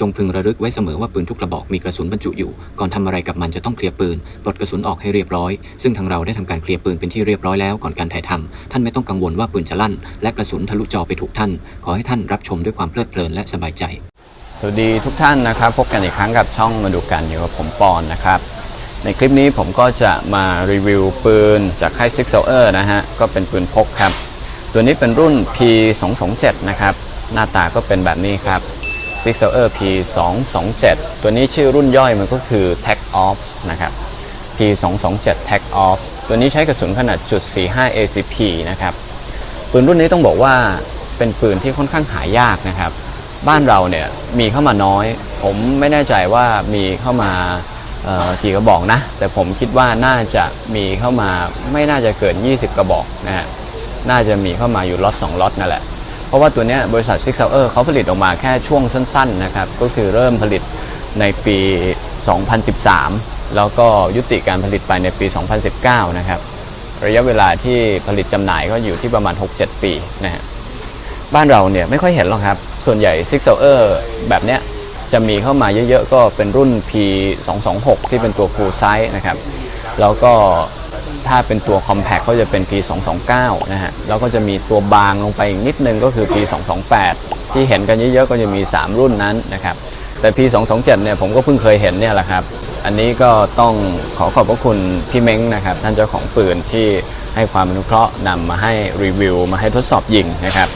จงพึงระลึกไว้เสมอว่าปืนทุกกระบอกมีกระสุนบรรจุอยู่ ก่อนทำอะไรกับมันจะต้องเคลียร์ปืน ปลดกระสุนออกให้เรียบร้อย ซึ่งทางเราได้ทำการเคลียร์ปืนเป็นที่เรียบร้อยแล้วก่อนการถ่ายทำท่านไม่ต้องกังวลว่าปืนจะลั่น และกระสุนทะลุจอไปถูกท่าน ขอให้ท่านรับชมด้วยความเพลิดเพลินและสบายใจ สวัสดีทุกท่านนะครับ พบกันอีกครั้งกับช่องมาดูกันอยู่กับผมปอนนะครับ ในคลิปนี้ผมก็จะมารีวิวปืนจากค่าย Six Sauer นะฮะ ก็เป็นปืนพกครับ ตัวนี้เป็นรุ่น P227 นะครับ หน้าตาก็เป็นแบบนี้ครับ Six Sauer P227 ตัวนี้ชื่อรุ่นย่อยมันก็คือ Tag Off นะครับ P227 Tag Off ตัวนี้ใช้กระสุนขนาดจุด45 ACP นะครับ ปืนรุ่นนี้ต้องบอกว่าเป็นปืนที่ค่อนข้างหายากนะครับ บ้านเราเนี่ยมีเข้ามาน้อย ผมไม่แน่ใจว่ามีเข้ามากี่กระบอกนะ แต่ผมคิดว่าน่าจะมีเข้ามาไม่น่าจะเกิน 20 กระบอกนะฮะน่าจะมีเข้ามาอยู่ล็อต2ล็อตนั่นแหละ ราะว่าตัวนี้บริษัท Six Sauer เขาผลิตออกมาแค่ช่วงสั้นๆนะครับ ก็คือเริ่มผลิตในปี 2013 แล้วก็ยุติการผลิตไปในปี 2019 นะครับ ระยะเวลาที่ผลิตจำหน่ายก็อยู่ที่ประมาณ 6-7 ปีนะฮะบ้านเราเนี่ยไม่ค่อยเห็นหรอกครับ ส่วนใหญ่ Six Sauer แบบเนี้ยจะมีเข้ามาเยอะๆ ก็เป็นรุ่น P226 ที่เป็นตัว full size นะครับ แล้วก็ ถ้าเป็นตัว compact ก็จะเป็น P229 นะฮะ แล้วก็จะมีตัวบางลงไปอีกนิดนึงก็คือ P228 ที่เห็นกันเยอะๆก็จะมี 3 รุ่นนั้นนะครับ แต่ P227 เนี่ยผมก็เพิ่งเคยเห็นเนี่ยแหละครับ อันนี้ก็ต้องขอขอบพระคุณพี่เม้งนะครับ ท่านเจ้าของปืนที่ให้ความอนุเคราะห์นำมาให้รีวิว มาให้ทดสอบยิงนะครับ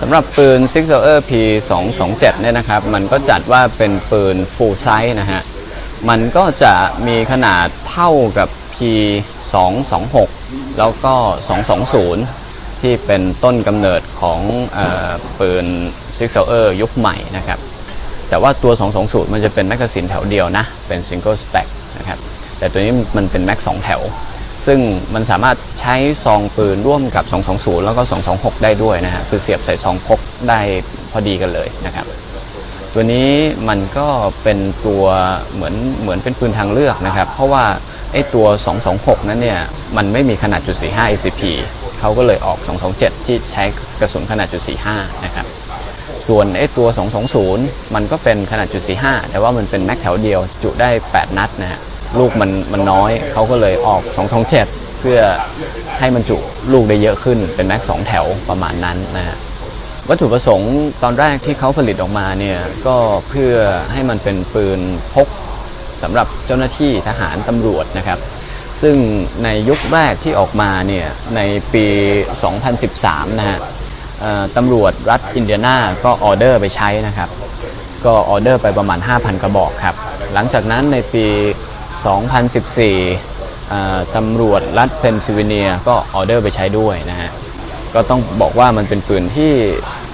สำหรับปืน Six Sauer P227 เนี่ยนะครับ มันก็จัดว่าเป็นปืน full size นะฮะ มันก็จะมีขนาดเท่ากับ p 226 แล้วก็ 220 ที่เป็นต้นกำเนิดของอปืน Six Sauer ยุคใหม่นะครับ แต่ว่าตัว 220 มันจะเป็นแมกกาซีนแถวเดียวนะ เป็น single stack นะครับ แต่ตัวนี้มันเป็นแม็ก2แถว ซึ่งมันสามารถใช้ซองปืนร่วมกับ 220 แล้วก็ 226 ได้ด้วยนะฮะคือเสียบใส่ซองพกได้พอดีกันเลยนะครับตัวนี้มันก็เป็นตัวเหมือนเหมือนเป็นปืนทางเลือกนะครับ เพราะว่า ไอ้ตัว 226 นั้นเนี่ย มันไม่มีขนาดจุด45 ACP เขาก็เลยออก 227 ที่ใช้กระสุนขนาดจุด45 นะครับ ส่วนไอ้ตัว 220 มันก็เป็นขนาดจุด45 แต่ว่ามันเป็นแม็กแถวเดียว จุได้ 8 นัดนะฮะ ลูกมันมันน้อย เขาก็เลยออก 227 เพื่อให้มันจุลูกได้เยอะขึ้น เป็นแม็ก2แถวประมาณนั้นนะฮะวัตถุประสงค์ตอนแรกที่เขาผลิตออกมาเนี่ยก็เพื่อให้มันเป็นปืนพก สำหรับเจ้าหน้าที่ทหารตำรวจนะครับ ซึ่งในยุคแรกที่ออกมาเนี่ยในปี 2013 นะฮะตำรวจรัฐอินเดียนาก็ออเดอร์ไปใช้นะครับ ก็ออเดอร์ไปประมาณ 5,000 กระบอกครับ หลังจากนั้นในปี 2014 ตำรวจรัฐเพนซิลเวเนียก็ออเดอร์ไปใช้ด้วยนะฮะก็ต้องบอกว่ามันเป็นปืนที่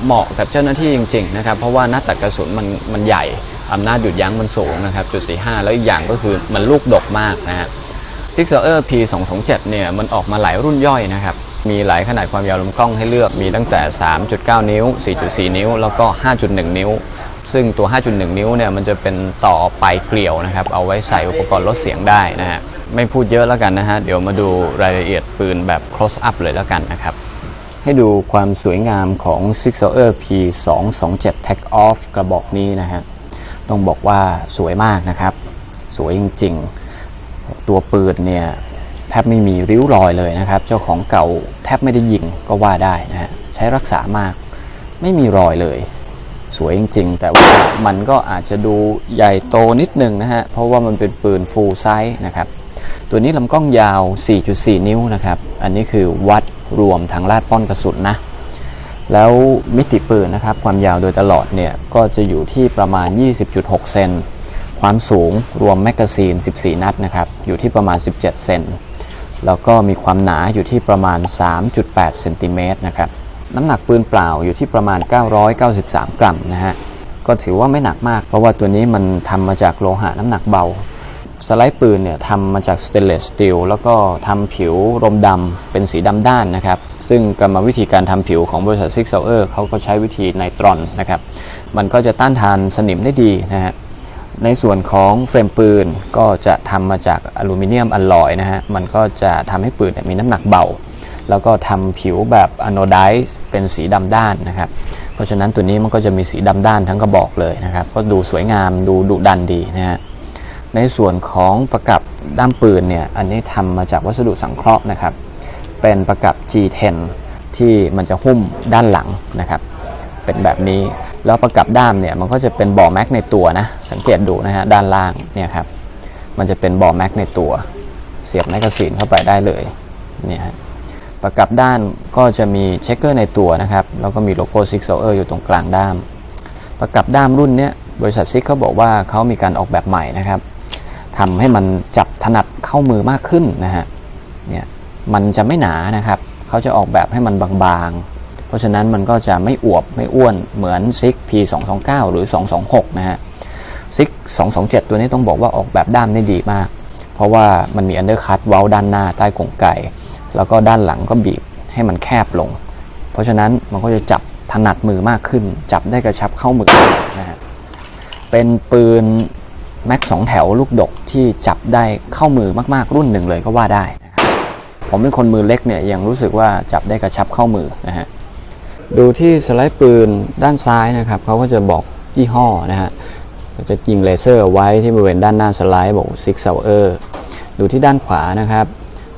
เหมาะกับเจ้าหน้าที่จริงๆนะครับ เพราะว่าหน้าตัดกระสุนมันมันใหญ่ อำนาจหยุดยั้งมันสูงนะครับจุด45แล้วอีกอย่างก็คือมันลูกดกมากนะฮะ Six Sauer P227 เนี่ยมันออกมาหลายรุ่นย่อยนะครับ มีหลายขนาดความยาวลำกล้องให้เลือกมีตั้งแต่ 3.9 นิ้ว 4.4 นิ้ว แล้วก็ 5.1 นิ้ว ซึ่งตัว 5.1 นิ้วเนี่ยมันจะเป็นต่อปลายเกลียวนะครับ เอาไว้ใส่อุปกรณ์ลดเสียงได้นะฮะไม่พูดเยอะแล้วกันนะฮะ เดี๋ยวมาดูรายละเอียดปืนแบบ close up เลยแล้วกันนะครับ ให้ดูความสวยงามของ Six Sauer P227 Tag Off กระบอกนี้นะฮะ ต้องบอกว่าสวยมากนะครับ สวยจริงๆ ตัวปืนเนี่ยแทบไม่มีริ้วรอยเลยนะครับ เจ้าของเก่าแทบไม่ได้ยิงก็ว่าได้นะฮะใช้รักษามากไม่มีรอยเลย สวยจริงๆ แต่ว่ามันก็อาจจะดูใหญ่โตนิดนึงนะฮะ เพราะว่ามันเป็นปืน full size นะครับ ตัวนี้ลำกล้องยาว 4.4 นิ้วนะครับ อันนี้คือวัดรวมทางลาดป้อนกระสุนนะ แล้วมิติปืนนะครับความยาวโดยตลอดเนี่ยก็จะอยู่ที่ประมาณ 20.6 เซน ความสูงรวมแมกกาซีน 14 นัดนะครับอยู่ที่ประมาณ 17 เซน แล้วก็มีความหนาอยู่ที่ประมาณ 3.8 เซนติเมตรนะครับน้ำหนักปืนเปล่าอยู่ที่ประมาณ 993 กรัมนะฮะก็ถือว่าไม่หนักมาก เพราะว่าตัวนี้มันทำมาจากโลหะน้ำหนักเบา สไลด์ปืนเนี่ยทำมาจากสเตนเลสสตีลแล้วก็ทำผิวรมดำเป็นสีดำด้านนะครับ ซึ่งกรรมวิธีการทำผิวของบริษัทซิกเซอร์เขาก็ใช้วิธีไนตรอนนะครับ มันก็จะต้านทานสนิมได้ดีนะฮะในส่วนของเฟรมปืนก็จะทำมาจากอลูมิเนียมอลลอยนะฮะ มันก็จะทำให้ปืนเนี่ยมีน้ำหนักเบา แล้วก็ทำผิวแบบอะโนไดซ์เป็นสีดำด้านนะครับ เพราะฉะนั้นตัวนี้มันก็จะมีสีดำด้านทั้งกระบอกเลยนะครับ ก็ดูสวยงามดูดุดันดีนะฮะ ในส่วนของประกับด้ามปืนเนี่ยอันนี้ทำมาจากวัสดุสังเคราะห์นะครับ เป็นประกับ G10 ที่มันจะหุ้มด้านหลังนะครับ เป็นแบบนี้แล้วประกับด้ามเนี่ยมันก็จะเป็นบ่อแม็กในตัวนะสังเกตดูนะฮะด้านล่างเนี่ยครับมันจะเป็นบ่อแม็กในตัว เสียบแมกกาซีนเข้าไปได้เลยเนี่ยฮะประกับด้านก็จะมีเช็คเกอร์ในตัวนะครับแล้วก็มีโลโก้ซิกโซเออร์อยู่ตรงกลางด้าม ประกับด้ามรุ่นเนี้ยบริษัทซิกเขาบอกว่าเขามีการออกแบบใหม่นะครับ ทำให้มันจับถนัดเข้ามือมากขึ้นนะฮะเนี่ยมันจะไม่หนานะครับ เขาจะออกแบบให้มันบางๆ เพราะฉะนั้นมันก็จะไม่อวบไม่อ้วนเหมือนซิก P229 หรือ 226 นะฮะซิก 227 ตัวนี้ต้องบอกว่าออกแบบด้ามได้ดีมาก เพราะว่ามันมีอันเดอร์คัตเว้าด้านหน้าใต้กงไก่ แล้วก็ด้านหลังก็บีบให้มันแคบลง เพราะฉะนั้นมันก็จะจับถนัดมือมากขึ้น จับได้กระชับเข้ามือนะฮะเป็นปืน แม็กสองแถวลูกดกที่จับได้เข้ามือมาก ๆ รุ่นหนึ่งเลยก็ว่าได้นะครับผมเป็นคนมือเล็กเนี่ยยังรู้สึกว่าจับได้กระชับเข้ามือนะฮะดูที่สไลด์ปืนด้านซ้ายนะครับเขาก็จะบอกยี่ห้อนะฮะจะยิงเลเซอร์เอาไว้ที่บริเวณด้านหน้าสไลด์บอก Six Sauer ดูที่ด้านขวานะครับ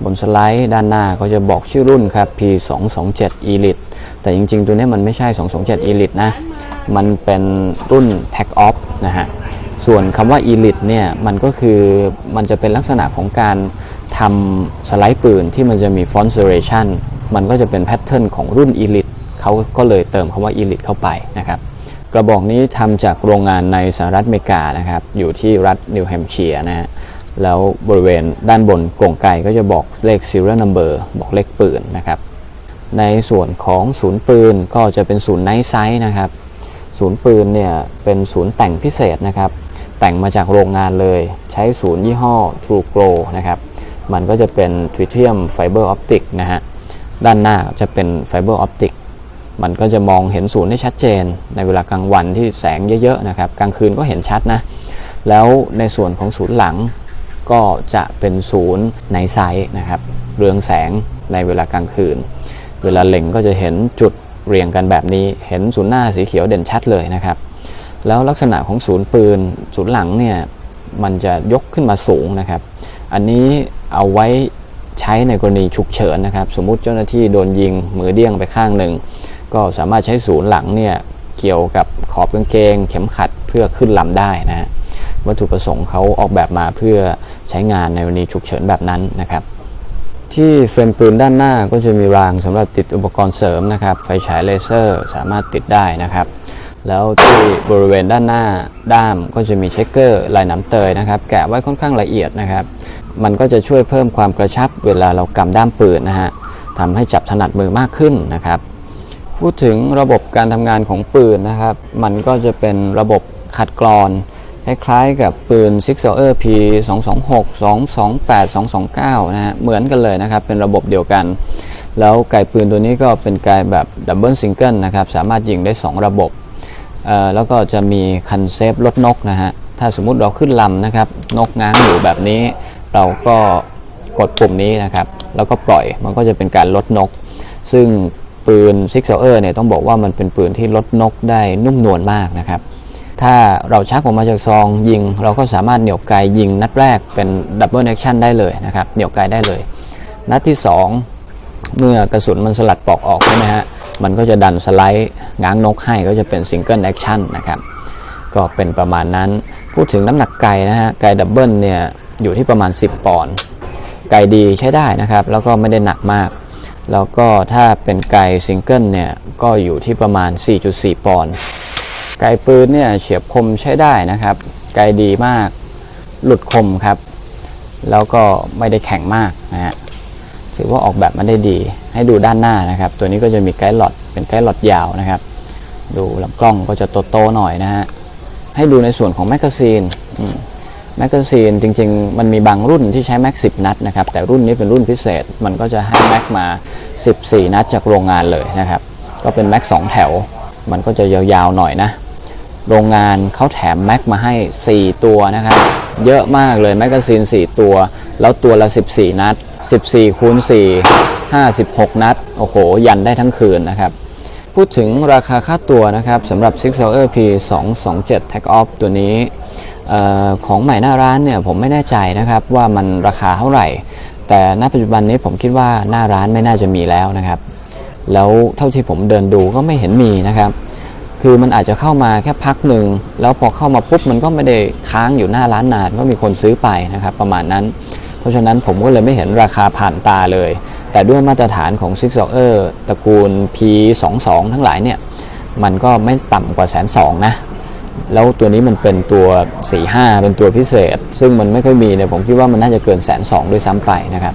บนสไลด์ด้านหน้าก็จะบอกชื่อรุ่นครับ P227 Elite แต่จริง ๆ ตัวนี้มันไม่ใช่ 227 Elite นะ มันเป็นรุ่น Tag Off นะฮะ ส่วนคำว่า Elite เนี่ยมันก็คือมันจะเป็นลักษณะของการทำสไลด์ปืนที่มันจะมี Font Serration มันก็จะเป็นแพทเทิร์นของรุ่น Elite เขาก็เลยเติมคำว่า Elite เข้าไปนะครับกระบอกนี้ทำจากโรงงานในสหรัฐอเมริกานะครับอยู่ที่รัฐนิวแฮมป์เชียร์นะฮะแล้วบริเวณด้านบนกรงไก่ก็จะบอกเลข serial number บอกเลขปืนนะครับในส่วนของศูนย์ปืนก็จะเป็นศูนย์ไนท์ไซส์นะครับศูนย์ปืนเนี่ยเป็นศูนย์แต่งพิเศษนะครับ แต่งมาจากโรงงานเลย ใช้ศูนย์ยี่ห้อ True Grow นะครับ มันก็จะเป็นทริเทียมไฟเบอร์ออปติกนะฮะ ด้านหน้าจะเป็นไฟเบอร์ออปติกมันก็จะมองเห็นศูนย์ได้ชัดเจน ในเวลากลางวันที่แสงเยอะๆนะครับ กลางคืนก็เห็นชัดนะ แล้วในส่วนของศูนย์หลังก็จะเป็นศูนย์ในไซส์นะครับ เรืองแสงในเวลากลางคืน เวลาเล็งก็จะเห็นจุดเรียงกันแบบนี้ เห็นศูนย์หน้าสีเขียวเด่นชัดเลยนะครับ แล้วลักษณะของศูนย์ปืนศูนย์หลังเนี่ยมันจะยกขึ้นมาสูงนะครับ อันนี้เอาไว้ใช้ในกรณีฉุกเฉินนะครับ สมมุติเจ้าหน้าที่โดนยิงมือเดี้ยงไปข้างหนึ่ง ก็สามารถใช้ศูนย์หลังเนี่ยเกี่ยวกับขอบกางเกง เข็มขัดเพื่อขึ้นลำได้นะฮะวัตถุประสงค์เขาออกแบบมาเพื่อใช้งานในกรณีฉุกเฉินแบบนั้นนะครับ ที่เฟรมปืนด้านหน้าก็จะมีรางสำหรับติดอุปกรณ์เสริมนะครับ ไฟฉายเลเซอร์สามารถติดได้นะครับ แล้วที่บริเวณด้านหน้าด้ามก็จะมีเช็คเกอร์ลายน้ำเตยนะครับ แกะไว้ค่อนข้างละเอียดนะครับ มันก็จะช่วยเพิ่มความกระชับเวลาเรากำด้ามปืนนะฮะทำให้จับถนัดมือมากขึ้นนะครับ พูดถึงระบบการทำงานของปืนนะครับ มันก็จะเป็นระบบขัดกรอนคล้ายๆกับปืน Six Sauer P 226 228 229 นะฮะ เหมือนกันเลยนะครับ เป็นระบบเดียวกัน แล้วไกปืนตัวนี้ก็เป็นไกแบบดับเบิลซิงเกิลนะครับ สามารถยิงได้ 2 ระบบ แล้วก็จะมีคันเซฟลดนกนะฮะ ถ้าสมมุติเราขึ้นลำนะครับ นกง้างอยู่แบบนี้ เราก็กดปุ่มนี้นะครับ แล้วก็ปล่อย มันก็จะเป็นการลดนก ซึ่งปืน Six Sauer เนี่ยต้องบอกว่ามันเป็นปืนที่ลดนกได้นุ่มนวลมากนะครับ ถ้าเราชักออกมาจากซองยิง เราก็สามารถเหนี่ยวไกยิงนัดแรกเป็นดับเบิลแอคชั่นได้เลยนะครับ เหนี่ยวไกได้เลย นัดที่ 2 เมื่อกระสุนมันสลัดปลอกออกใช่ไหมฮะ มันก็จะดันสไลด์ง้างนกให้ก็จะเป็นซิงเกิลแอคชั่นนะครับก็เป็นประมาณนั้นพูดถึงน้ำหนักไก่นะฮะไก่ดับเบิลเนี่ยอยู่ที่ประมาณ 10 ปอนด์ไก่ดีใช้ได้นะครับ แล้วก็ไม่ได้หนักมาก แล้วก็ถ้าเป็นไก่ซิงเกิลเนี่ยก็อยู่ที่ประมาณ 4.4 ปอนด์ไกลปืนเนี่ยเฉียบคมใช้ได้นะครับ ไกลดีมากหลุดคมครับ แล้วก็ไม่ได้แข็งมากนะฮะ ถือว่าออกแบบมาได้ดี ให้ดูด้านหน้านะครับ ตัวนี้ก็จะมีไกด์หลอดเป็นไกด์หลอดยาวนะครับ ดูลำกล้องก็จะโตๆหน่อยนะฮะ ให้ดูในส่วนของแมกกาซีนอืมแมกกาซีนจริง ๆ มันมีบางรุ่นที่ใช้แม็ก10 นัดนะครับ แต่รุ่นนี้เป็นรุ่นพิเศษ มันก็จะให้แม็กมา 14 นัดจากโรงงานเลยนะครับ ก็เป็นแม็ก2แถว มันก็จะยาวๆหน่อยนะ โรงงานเขาแถมแม็กมาให้ 4 ตัวนะครับ เยอะมากเลยแมกกาซีน 4 ตัว แล้วตัวละ 14 นัด 14 คูณ 4 56 นัด โอ้โห ยันได้ทั้งคืนนะครับ พูดถึงราคาค่าตัวนะครับสำหรับ Six Hour P 2 2 7 Tag Off ตัวนี้ออของใหม่หน้าร้านเนี่ยผมไม่แน่ใจนะครับว่ามันราคาเท่าไหร่ แต่ณปัจจุบันนี้ผมคิดว่าหน้าร้านไม่น่าจะมีแล้วนะครับ แล้วเท่าที่ผมเดินดูก็ไม่เห็นมีนะครับ คือมันอาจจะเข้ามาแค่พักหนึ่งแล้วพอเข้ามาปุ๊บมันก็ไม่ได้ค้างอยู่หน้าร้านนานก็มีคนซื้อไปนะครับประมาณนั้น เพราะฉะนั้นผมก็เลยไม่เห็นราคาผ่านตาเลย แต่ด้วยมาตรฐานของ Six o e r ตระกูล P22 ทั้งหลายเนี่ย มันก็ไม่ต่ำกว่าแสนสองนะ แล้วตัวนี้มันเป็นตัว 45 เป็นตัวพิเศษ ซึ่งมันไม่ค่อยมีเนี่ยผมคิดว่ามันน่าจะเกินแสนสองด้วยซ้ำไปนะครับ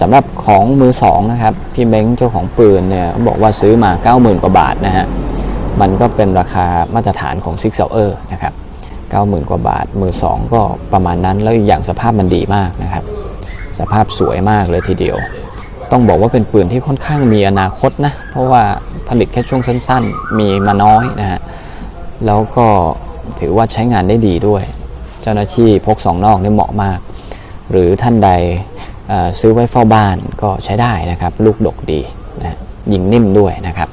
สำหรับของมือสองนะครับพี่เม้งเจ้าของปืนเนี่ยบอกว่าซื้อมา 90,000 กว่าบาทนะฮะ มันก็เป็นราคามาตรฐานของ Six Hour นะครับ90,000 กว่าบาท มือสองก็ประมาณนั้น แล้วอีกอย่างสภาพมันดีมากนะครับ สภาพสวยมากเลยทีเดียว ต้องบอกว่าเป็นปืนที่ค่อนข้างมีอนาคตนะ เพราะว่าผลิตแค่ช่วงสั้นๆ มีมาน้อยนะฮะ แล้วก็ถือว่าใช้งานได้ดีด้วย เจ้าหน้าที่พกสองนอกนี่เหมาะมาก หรือท่านใดซื้อไว้เฝ้าบ้านก็ใช้ได้นะครับ ลูกดกดีนะยิงนิ่มด้วยนะครับ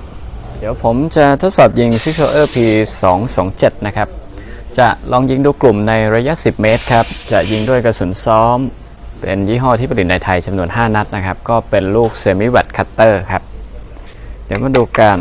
เดี๋ยวผมจะทดสอบยิง Six o r P 2 2 7 นะครับ จะลองยิงดูกลุ่มในระยะ 10 เมตรครับ จะยิงด้วยกระสุนซ้อม เป็นยี่ห้อที่ผลิตในไทยจำนวน 5 นัดนะครับ ก็เป็นลูกเซมิวัตคัตเตอร์ครับ เดี๋ยวมาดูกัน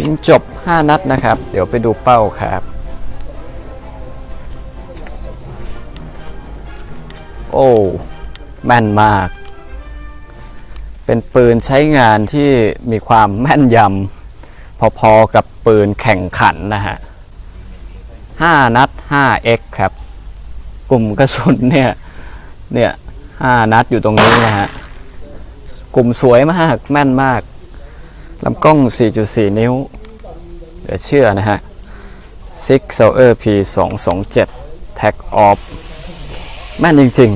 ยิงจบ 5 นัดนะครับ เดี๋ยวไปดูเป้าครับ โอ้แม่นมาก เป็นปืนใช้งานที่มีความแม่นยำพอๆกับปืนแข่งขันนะฮะ 5 นัด 5x ครับ กลุ่มกระสุนเนี่ย เนี่ย 5 นัดอยู่ตรงนี้นะฮะ กลุ่มสวยมาก แม่นมาก ลำกล้อง 4.4 นิ้วเดี๋ยวเชื่อนะฮะ Six Sauer P 2 2 7 Tag Off แม่นจริง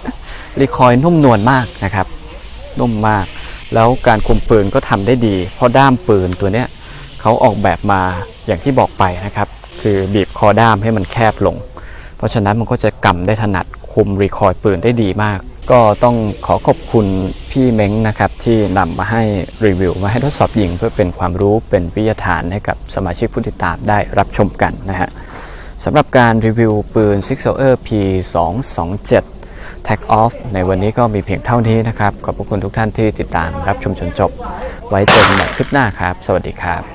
ๆ รีคอยนุ่มนวลมากนะครับ นุ่มมาก แล้วการคุมปืนก็ทำได้ดี เพราะด้ามปืนตัวเนี้ยเขาออกแบบมาอย่างที่บอกไปนะครับ คือบีบคอด้ามให้มันแคบลง เพราะฉะนั้นมันก็จะกำได้ถนัดคุมรีคอยล์ปืนได้ดีมาก ก็ต้องขอขอบคุณพี่เม้งนะครับที่นำมาให้รีวิวมาให้ทดสอบยิง เพื่อเป็นความรู้เป็นวิทยาทานให้กับสมาชิกผู้ติดตามได้รับชมกันนะฮะสำหรับการรีวิวปืน Six Hour P 2 2 7 Tag Off ในวันนี้ก็มีเพียงเท่านี้นะครับ ขอบพระคุณทุกท่านที่ติดตามรับชมจนจบ ไว้เจอกันใหม่คลิปหน้าครับ สวัสดีครับ